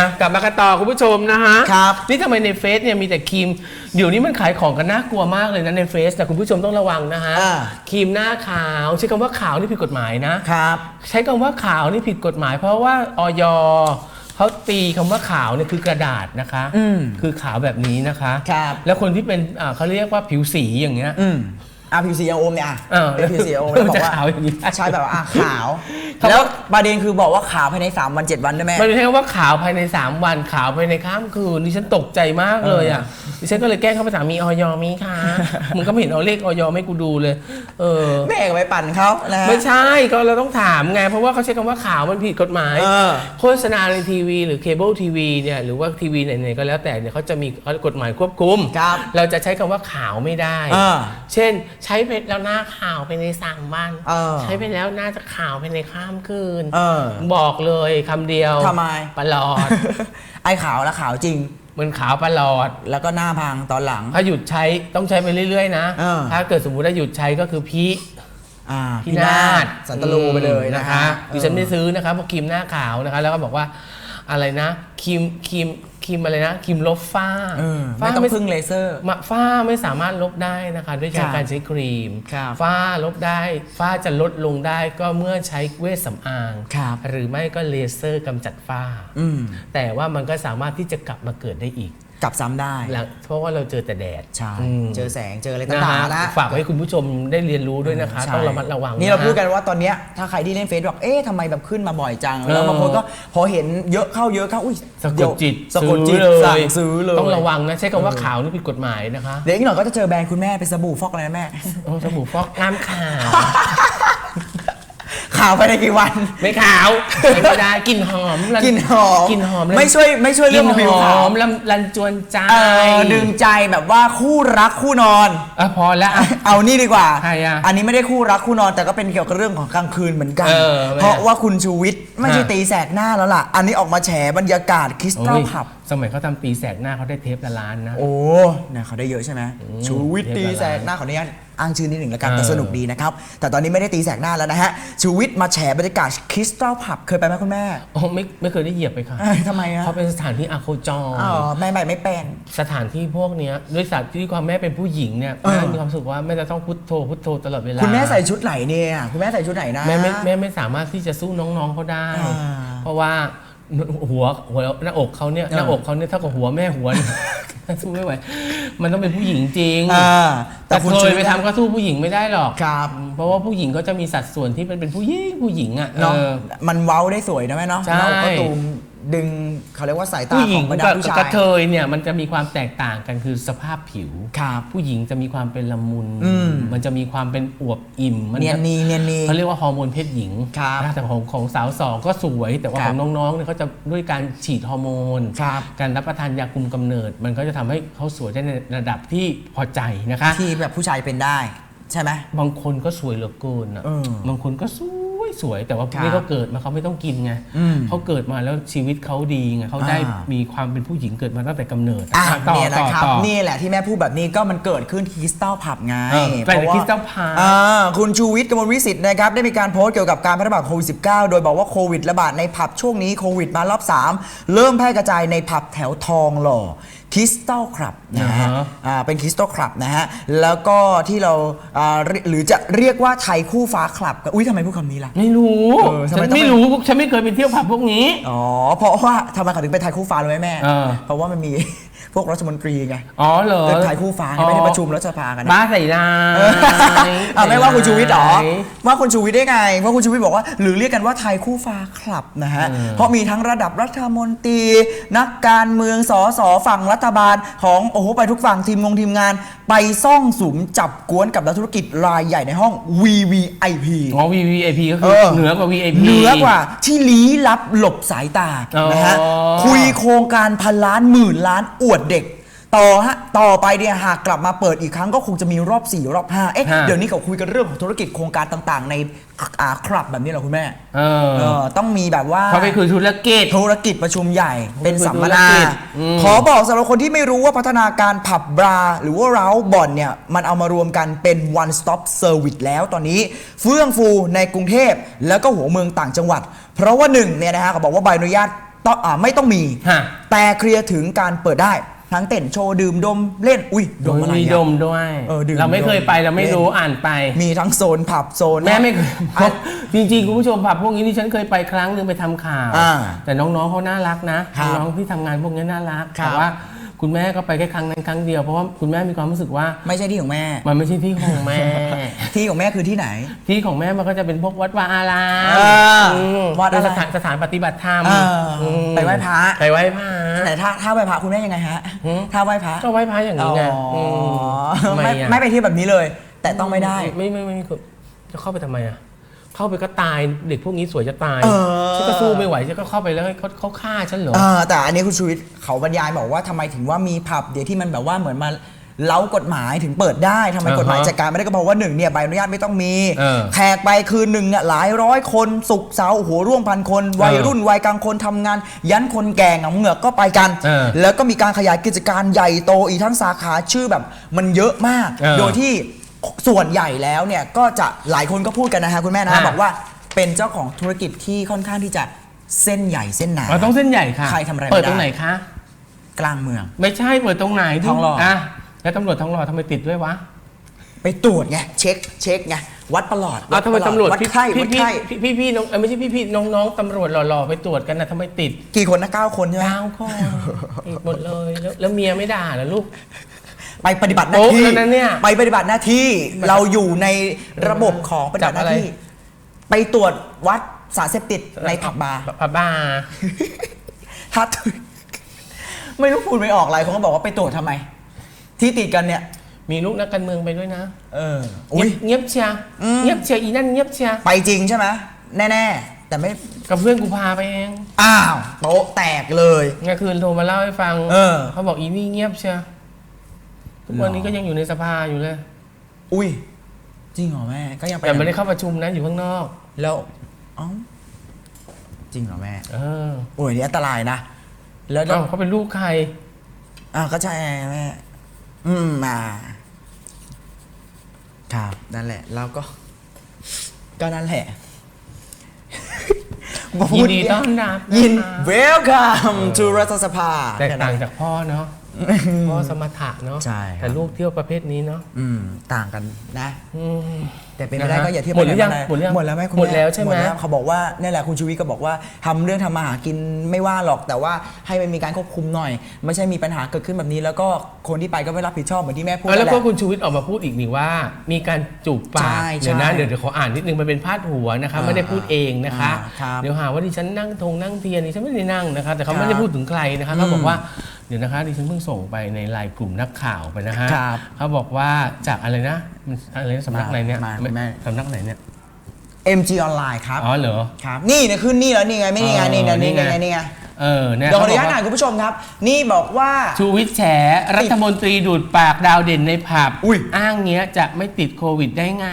อะกลับมากันต่อคุณผู้ชมนะฮะครับนี่ทำไมในเฟซเนี่ยมีแต่ครีมเดี๋ยวนี้มันขายของกันน่ากลัวมากเลยนะในเฟซแต่คุณผู้ชมต้องระวังนะฮะอ่า ครีมหน้าขาวใช้คำว่าขาวนี่ผิดกฎหมายนะ ครับ ใช้คำว่าขาวนี่ผิดกฎหมาย เพราะว่าออยเขาตีคำว่าขาวเนี่ยคือกระดาษนะคะอืมคือขาวแบบนี้นะคะ ครับแล้วคนที่เป็นอ่าเขาเรียกว่าผิวสีอย่างเงี้ยอืม อะผิวสีอย่างโอมเนี่ยอะเออเป็นผิวสีอย่างโอมแล้วบอกจะว่าขาวอย่างนี้ได้ใช่แบบว่าอะขาวคำว่าแล้วประเด็นคือบอกว่าขาวภายใน 3 วัน 7 วันได้ไหม มันไม่ใช่ว่าขาวภายใน 3 วันขาวภายในข้ามคืนดิฉันตกใจมากเลยอะดิฉันก็เลยแกล้งเข้าไปถามมีออยมีคะมึงก็ไม่เห็นเอาเลขออยไม่กูดูเลย เออ แม่ก็ไปปั่นเขานะฮะ ไม่ใช่ก็เราต้องถามไง เพราะว่าเขาใช้คำว่าขาวมันผิดกฎหมาย เออ โฆษณาในทีวีหรือเคเบิลทีวีเนี่ยหรือว่าทีวีไหนๆก็แล้วแต่เนี่ยเขาจะมีกฎหมายควบคุม ครับเราจะใช้คำว่าขาวไม่ได้ เออ เช่นใช้ไปแล้วหน้าขาวไปในสามวันเออใช้ไปแล้วน่าจะขาวไปในข้ามคืนเออบอกเลยคำเดียวทำไม ประหลอด ไอ้ขาวแล้วขาวจริง มันขาวประหลอด แล้วก็หน้าพังตอนหลัง ถ้าหยุดใช้ต้องใช้ไปเรื่อยๆนะ เออ ถ้าเกิดสมมติว่าหยุดใช้ก็คือพีอ่าพินาศสันตลูไปเลยอืมนะคะดิฉันไม่ซื้อนะคะเพราะครีมหน้าขาวนะคะ แล้วก็บอกว่า อะไรนะครีมครีมครีมอะไรนะครีมลบฝ้าเออฝ้าไม่ต้องไม่พึ่งเลเซอร์ มาฝ้าไม่สามารถลบได้นะคะ ด้วยครับการใช้ครีม ครับฝ้าลบได้ ฝ้าจะลดลงได้ก็เมื่อใช้เวชสำอาง ครับ หรือไม่ก็เลเซอร์กำจัดฝ้า อืม แต่ว่ามันก็สามารถที่จะกลับมาเกิดได้อีก กลับซ้ำได้หลังเพราะว่าเราเจอแต่แดด ใช่อืม เจอแสงเจออะไรนะต่างฮะๆนะฝากไว้ให้คุณผู้ชมได้เรียนรู้ด้วยนะคะ ใช่ต้องระมัดระวังนี่เราะฮะพูดกันว่าตอนเนี้ยถ้าใครที่เล่นเฟซบอกเอ๊ะทำไมแบบขึ้นมาบ่อยจังเออแล้วบางคนก็พอเห็นเยอะเข้าเยอะเข้าอุ้ยสะกเดี๋ดยวจิตสะกดจิตซื้อสั่เลงยซื้อเลยต้องระวังนะ ใช้คำว่าขาวนี่ผิดกฎหมายนะคะเดี๋ยวอีกหน่อยก็จะเจอแบรนด์คุณแม่เป็นสบู่ฟอกอะไรนะแม่ โอ้สบู่ฟอกน้ำขาว ข่าวไปในกี่วัน ไม่ขาวใช้ไม่ได้กลิ่นหอมลักลิ่นหอมกลิ่นหอมไม่ช่วยไม่ช่วยกเรื่ลิ่อนงของผิวหขาอวมลำลันจวนใจเออดึงใจแบบว่าคู่รักคู่นอนอะพอแล้วอะเอานี่ดีกว่าใครอะอันนี้ไม่ได้คู่รักคู่นอนแต่ก็เป็นเกี่ยวกับเรื่องของกลางคืนเหมือนกันเออแม่เพราะว่าคุณชูวิทย์ไม่ใช่ฮะตีแสกหน้าแล้วล่ะ อันนี้ออกมาแฉบรรยากาศคริสตัลโอ้ยผับสมัยเขาทำตีแสกหน้าเขาได้เทปละล้านนะ โอ้เนี่ยเขาได้เยอะใช่ไหมอืมชูวิทย์เทปละตีแสกหน้าขออนุญาต อ้างชื่อนิดหนึ่งแล้วกันเออแต่สนุกดีนะครับ แต่ตอนนี้ไม่ได้ตีแสกหน้าแล้วนะฮะชูวิทย์มาแฉบรรยากาศคริสตัลผับเคยไปไหมคุณแม่โอ้ไม่ไม่เคยได้เหยียบไปค่ะเอ้ยทำไมอะเขาเป็นสถานที่อาโคจร อ๋อแม่ใหม่ไม่เป็น สถานที่พวกเนี้ยด้วยสัตว์ที่ความแม่เป็นผู้หญิงเนี่ยเออ แม่มีความรู้สึกว่าแม่จะต้องพุทโธพุทโธตลอดเวลาคุณแม่ใส่ชุดไหนเนี่ยคุณแม่ใส่ชุดไหนนะ แม่ไม่แม่ไม่สามารถที่จะสู้น้องๆเขาได้ อ่า เพราะว่า หัวหัวหน้าอกเขาเนี่ยเออหน้าอกเขาเนี่ยเท่ากับหัวแม่หัวเนี่ยสู้ไม่ไหวมันต้องเป็นผู้หญิงจริงอ่าแต่คุณเคชูยวิทไปย์ทำก็สู้ผู้หญิงไม่ได้หรอกครับ เพราะว่าผู้หญิงก็จะมีสัดส่วนที่เป็นเป็นผู้หญิงผู้หญิงอะเนาะเออมันเว้าได้สวยนะแม่เนาะใช่เราก็ตูม ดึงเขาเรียกว่าสายตาผู้หขญิองงบรรดากับผู้ชากระยเทยเนี่ยมันจะมีความแตกต่างกันคือสภาพผิว ครับผู้หญิงจะมีความเป็นละมุนอืมมันจะมีความเป็นอวบอิ่มมัเนียนจะนีเนียนนี เขาเรียกว่าฮอร์โมนเพศหญิงครับนะแต่ของของสาวสองก็สวยแต่ว่าครัขบ องน้องๆเนี่ยเขาจะด้วยการฉีดฮอร์โมน ครับ การรับประทานยาคุมกำเนิด มันก็จะทำให้เขาสวยได้ในระดับที่พอใจนะคะ ที่แบบผู้ชายเป็นได้ ใช่ไหม บางคนก็สวยเหลือเกินอะเออ บางคนก็สวย สวยแต่ว่าครับนี่เขาเกิดมาเขาไม่ต้องกินไงอืมเขาเกิดมาแล้วชีวิตเขาดีไงเขาได้อ่ามีมีความเป็นผู้หญิงเกิดมาตั้งแต่กำเนิดอะต่อเนี่ยต่อนะครับต่อนี่แหละที่แม่พูดแบบนี้ก็มันเกิดขึ้นที่คริสตัลผับไงเออไปใน Crystal Pub อ่าคุณชูวิทย์กมลวิสิทธิ์นะครับได้มีการโพสต์เกี่ยวกับการแพร่ระบาดโควิด -19 โดยบอกว่าโควิดระบาดในผับช่วงนี้โควิดมารอบ 3 เริ่มแพร่กระจายในผับแถวทองหล่อ คริสตัลคลับนะฮะอ่าฮะอ่าเป็นคริสตัลคลับนะฮะ แล้วก็ที่เราอ่าเรียหรือจะเรียกว่าไทยคู่ฟ้าคลับอุ้ยทำไมพูดคำนี้ล่ะ ไม่รู้เออทำไมฉันต้องไม่เป็นรู้ฉันไม่เคยไปเที่ยวผับพวกนี้ อ๋อ เพราะว่าทำไมเขาถึงเป็นไทยคู่ฟ้ารู้ไหมแม่ เออ เพราะว่ามันมี พวกรัฐมนตรีไงอ๋อเหรอเป็นไทยคู่ฟ้าไงไม่ได้ประชุมรัฐสภากันนะบ้าใส่ลายอะไม่ว่าคุณชูวิทย์หรอใส่ร้ายว่าคุณชูวิทย์ได้ไงเพราะคุณชูวิทย์บอกว่า หรือเรียกกันว่าไทยคู่ฟ้าคลับนะฮะอืมเพราะมีทั้งระดับรัฐมนตรี นักการเมืองสสฝั่งรัฐบาลของโอ้โหไปทุกฝั่งทีมงงทีมงาน ไปซ่องสุมจับกวนกับนักธุรกิจรายใหญ่ในห้อง VVIP อ๋อ VVIP ก็เอคืออเหนือกว่า VIP เหนือกว่าที่ลี้ลับหลบสายตาอ๋อนะฮะคุยโครงการพันล้านหมื่นล้านอวดเด็ก ต่อฮะต่อไปเนี่ยหากกลับมาเปิดอีกครั้งก็คงจะมีรอบ 4 รอบ 5 เอ๊ะ ฮะ เดี๋ยวนี้เขาคุยกันเรื่องของธุรกิจโครงการต่างๆ ในอ่าคลับแบบนี้เหรอคุณแม่เออเออต้องมีแบบว่าเพราะไปคือธุรกิจ ธุรกิจประชุมใหญ่เป็นสัมมนาธุรกิจอืม ขอบอกสำหรับคนที่ไม่รู้ว่าพัฒนาการผับบราหรือว่าเราบ่อนเนี่ย มันเอามารวมกันเป็น one stop service แล้วตอนนี้ เฟื่องฟูในกรุงเทพแล้วก็หัวเมืองต่างจังหวัด เพราะว่าหนึ่งเนี่ยนะฮะเขาบอกว่าใบอนุญาต ต้องอ่าไม่ต้องมี ฮะ แต่เคลียร์ถึงการเปิดได้ ทั้งเต้นโชว์ดื่มดมเล่น อุ้ยดมอะไรมีอะดมด้วยเออดื่มเราไม่เคยไปเราไม่เล่นรู้อ่านไป มีทั้งโซนผับโซน แม่ไม่เคยอะจริงๆคุณผู้ชมผับพวกนี้ที่ฉันเคยไปครั้งหนึงไปทำข่าว อ่าแต่น้องๆเขาน่ารักนะ ครับน้องๆที่ทำงานพวกนี้น่ารัก ครับแต่ว่า คุณแม่ก็ไปแค่ครั้งนั้นครั้งเดียวเพราะว่าคุณแม่มีความรู้สึกว่า ไม่ใช่ที่ของแม่ มันไม่ใช่ที่ของแม่ ที่ของแม่คือที่ไหน ที่ของแม่มันก็จะเป็นพวกวัดวาอารามอ่าอืมวัดอะไร เป็นสถานสถานปฏิบัติธรรมอ่าอืมไปไหว้พระไปไหว้พระ แต่ถ้าถ้าไหว้พระคุณแม่ยังไงฮะหืม ถ้าไหว้พระก็ไหว้พระอย่างนี้ไงอ๋อมทำไม่อะไม่ไปที่แบบนี้เลย แต่ต้องไม่ได้ ไม่ไม่ไม่ไม่จะเข้าไปทำไมอะ เข้าไปก็ตายเด็กพวกนี้สวยจะตายเออ ฉันก็สู้ไม่ไหวฉันก็เข้าไปแล้วให้เขาเขาฆ่าฉันเหรอ เออแต่อันนี้คุณชูวิทย์เขาบรรยายบอกว่าทำไมถึงว่ามีผับเดี๋ยวที่มันแบบว่าเหมือนมาเล้ากฎหมายถึงเปิดได้ทำไมอ่าฮะกฎหมายจัดการไม่ได้ก็เพราะว่าหนึ่งเนี่ยใบอนุญาตไม่ต้องมีเออแขกไปคืนหนึ่งเนี่ยหลายร้อยคนสุกร์เสาร์โอ้โหร่วมพันคน วัยรุ่นวัยกลางคนทำงาน ยันคนแก่เหงาเหงือกก็ไปกัน เออแล้วก็มีการขยายกิจการใหญ่โตอีกทั้งสาขาชื่อแบบมันเยอะมาก เออ โดยที่ ส่วนใหญ่แล้วเนี่ยก็จะหลายคนก็พูดกันนะฮะคุณแม่นะ อะบอกว่าเป็นเจ้าของธุรกิจที่ค่อนข้างที่จะเส้นใหญ่เส้นหนา เราต้องเส้นใหญ่ค่ะใครทำอะไรไม่เปิดได้ตรงไหนคะ กลางเมือง ไม่ใช่เปิดตรงไหนทองหล่ออะแล้วตำรวจทองหล่อทำไมติดด้วยวะไปตรวจไงเช็คเช็คไงวัดประหลอดอ้าวทำไมดประหลอดตำรวจวัดพี่ไข้พี่วัดพี่ไข้พี่พี่พี่น้องเอ้ยไม่ใช่พี่พี่น้องๆตำรวจหล่อๆไปตรวจกันนะทำไมติดกี่คนนะเก้าคนใช่ไหมเก้าคนติดหมดเลยแล้วแล้วเมียไม่ด่าเหรอลูก ไปปฏิบัติหน้าโอ้ที่แล้วนะเนี่ย ไปปฏิบัติหน้าที่เราอยู่ในระบบของปฏิบัติหน้าที่จับอะไรไปตรวจวัดสารเสพติดในผับบาร์ผับบาร์ถ้าไม่รู้พูดไม่ออกอะไรเขาก็บอกว่าไปตรวจทำไม ที่ติดกันเนี่ย มีลูกนักการเมืองไปด้วยนะเอออุ้ย เงียบเชียร์อืม เงียบเชียร์อีนั่นเงียบเชียร์ไปจริงใช่ไหมแน่ ๆ แต่ไม่ กับเพื่อนกูพาไปเองอ้าวโต๊ะแตกเลย เมื่อคืนโทรมาเล่าให้ฟังเออเขาบอกอีนี่เงียบเชียร์ ทุกวันนี้ก็ยังอยู่ในสภาอยู่เลยอุ้ย จริงเหรอแม่ ก็ยังไปแต่ไม่ได้เข้าประชุมนะอยู่ข้างนอก แล้วเอ้าจริงเหรอแม่ เออโอ้ยนี่อันตรายนะแล้วเอ้าเขาเป็นลูกใคร อ่าก็ใช่ไงแม่ อืมมา ครับ นั่นแหละ แล้วก็ ก็นั่นแหละยินดีต้อนรับะคะ ยิน welcome to รัฐสภา แตกต่างจากพ่อเนาะ พ่อสมถะเนาะใช่ครับ แต่ลูกเที่ยวประเภทนี้เนาะอืมต่างกันนะ อืม แต่เป็นไปได้นะฮะก็อย่าเทียบหมดหรือยังกันนะหมดหรือยังหมดแล้วไหมคุณหมดแแล้วใช่ไหม ดแล้วเขาบอกว่านี่แหละคุณชูวิทย์ก็บอกว่าทำเรื่องทำมาหากินไม่ว่าหรอกแต่ว่าให้มันมีการควบคุมหน่อย ไม่ใช่มีปัญหาเกิดขึ้นแบบนี้ แล้วก็คนที่ไปก็ไม่รับผิดชอบเหมือนที่แม่พูดเอาแล้วนั่นก็แหละคุณชูวิทย์ออกมาพูดอีกนี่ว่า มีการจูบปาใช่กเดี๋ยวนะใช่เดี๋ยวเดี๋ยวขออ่านนิดนึงมันเป็นพาดหัวนะคะอ่าไม่ได้พูดเองนะคะ อ่าครับเดี๋ยวหาว่าดิฉันนั่งทงนั่งเทียนดิฉันไม่ได้นั่งนะคะ แต่เขาครับไม่ได้พูดถึงใครนะคะอืมเขาบอกว่า เดี๋ยวนะคะดิฉันเพิ่งส่งไปในไลน์กลุ่มนักข่าวไปนะฮะครับเขาบอกว่าจากอะไรนะมันอะไรนะสำนักไหนเนี่ยมามาแม่ สำนักไหนเนี่ย MG ออนไลน์ครับอ๋อเหรอ ครับนี่เนี่ยขึ้นนี่แล้วนี่ไงไม่นี่ไงนี่ไงอ๋อนี่ไงนี่ไงนี่ไงเออเนี่ยเดี๋ยวขออนุเขาบญาตอกอ่าว่านคุณผู้ชมครับ นี่บอกว่าชูวิทย์แฉรัฐมนตรีดูดปากดาวเด่นในผับอุ้ยอ้างเงี้ยจะไม่ติดโควิดได้ไง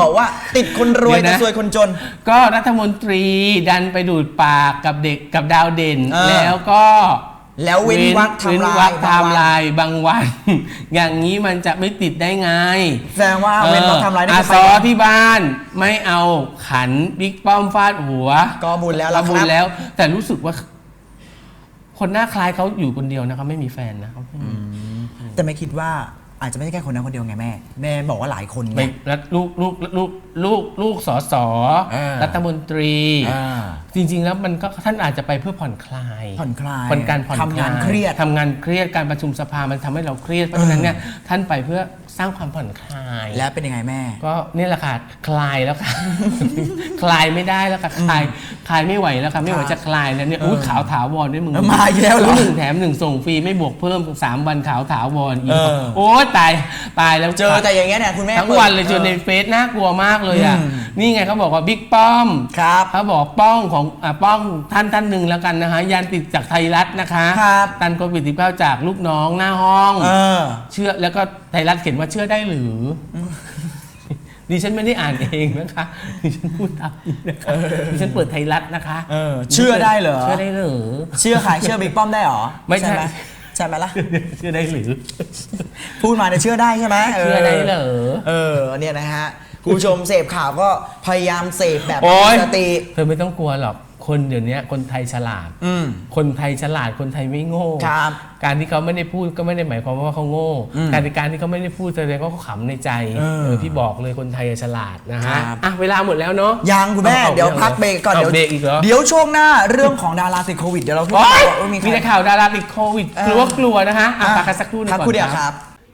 บอกว่าติดคนรวยเดี๋แต่ยวนะซวยคนจน ก็รัฐมนตรีดันไปดูดปากกับเด็กกับดาวเด่นเออแล้วก็ แล้วเว้นวรรคเว้นทำวรลารยคไทม์ไลน์บางวัน อย่างนี้มันจะไม่ติดได้ไง แสดงว่าเว้นวรรคทำลายได้อาก็ซไปอที่บ้านไม่เอาขันบิ๊กป้อมฟาดหัว ก็บุญแล้วก็ล่ะบุคญรับแล้ว แต่รู้สึกว่า คนหน้าคล้ายเขาอยู่คนเดียวนะครับ ไม่มีแฟนนะเขาไม่มีแต่ไม่คิดว่า อาจจะไม่ใช่แค่คนนั้นคนเดียวไงแม่ แม่บอกว่าหลายคนไง ไม่แล้วลูกลูกลูกลูกลูกสอสอเออรัฐมนตรี อ่า จริง ๆ แล้วมันก็ท่านอาจจะไปเพื่อผ่อนคลายผ่อนคลายเป็นการผ่อนคลายทำงานเครียด ทำงานเครียดการประชุมสภามันทำให้เราเครียดเพราะฉะนั้นเนี่ยท่านไปเพื่อสร้างความผ่อนคลาย แล้วเป็นยังไงแม่ ก็นี่แหละค่ะคลายแล้วค่ะ คลายไม่ได้แล้วค่ะคลายคลายไม่ไหวแล้วค่ะไม่ไหวครับจะคลายแล้วเนี่ยอุ้ยเออขาวถาวรด้วยมึงมาอีกแล้วเหรอซื้หนึ่งแถมหนึ่งส่งฟรีไม่บวกเพิ่มสามวันขาวถาวรอีกเออ โอ้ยตายตายแล้วเจอแต่อย่างเงี้ยเนี่ยคุณแม่ทั้งปิดวันเลยจนในออเฟซน่ากลัวมากเลยอะอืมนี่ไงเขาบอกว่าบิ๊กป้อมครับเขาบอกป้องของอ่าป้องท่านท่านหนึ่งแล้วกันนะคะยันติดจากไทยรัฐนะคะครับตันโควิดสิบเก้าจากลูกน้องหน้าห้องเออเชื่อแล้วก็ไทยรัฐเขียนว่าเชื่อได้หรืออดิฉันไม่ได้อ่านเองนะคะดิฉันพูดตามนี้นะคะดิฉันเปิดไทยรัฐนะคะเออเชื่อได้เหรอเชื่อได้หรือเชื่อใครเชื่อบิ๊กป้อมได้เหรอไม่ใช่ห ใช่ไหมล่ะ เชื่อได้หรือ พูดมาเนี่ยเชื่อได้ใช่ไหมเชื่อได้เหรอ เออเนี่ยนะฮะคุณผู้ชมเสพข่าวก็พยายามเสพแบบโอ๊ย มีสติ เธอไม่ต้องกลัวหรอก คคนเดี๋ยวนี้คนไทยฉลาด อืม คนไทยฉลาดคนไทยไม่โง่ ครับการที่เขาไม่ได้พูดก็ไม่ได้หมายความว่าเขาโง่ อืมการที่การที่เขาไม่ได้พูดแสดงว่าเขาขำในใจเออเออพี่บอกเลยคนไทยฉลาดนะครัฮะบ อะเวลาหมดแล้วเนาะยังคุณแม่ อาเดี๋ยวอาพักเบรกก่อนาเดี๋ยวเบรกอีกเหรอ เดี๋ยวช่วงหน้าเรื่องของดาราติดโควิด เดี๋ยวเราพูดโอ๊ยว่ามีใครมีแต่ข่าวดาราติดโควิดเออกลัวกลัวนะฮะอะอะพักกันสักครู่หนึงพักก่อนครู่เดียวครับ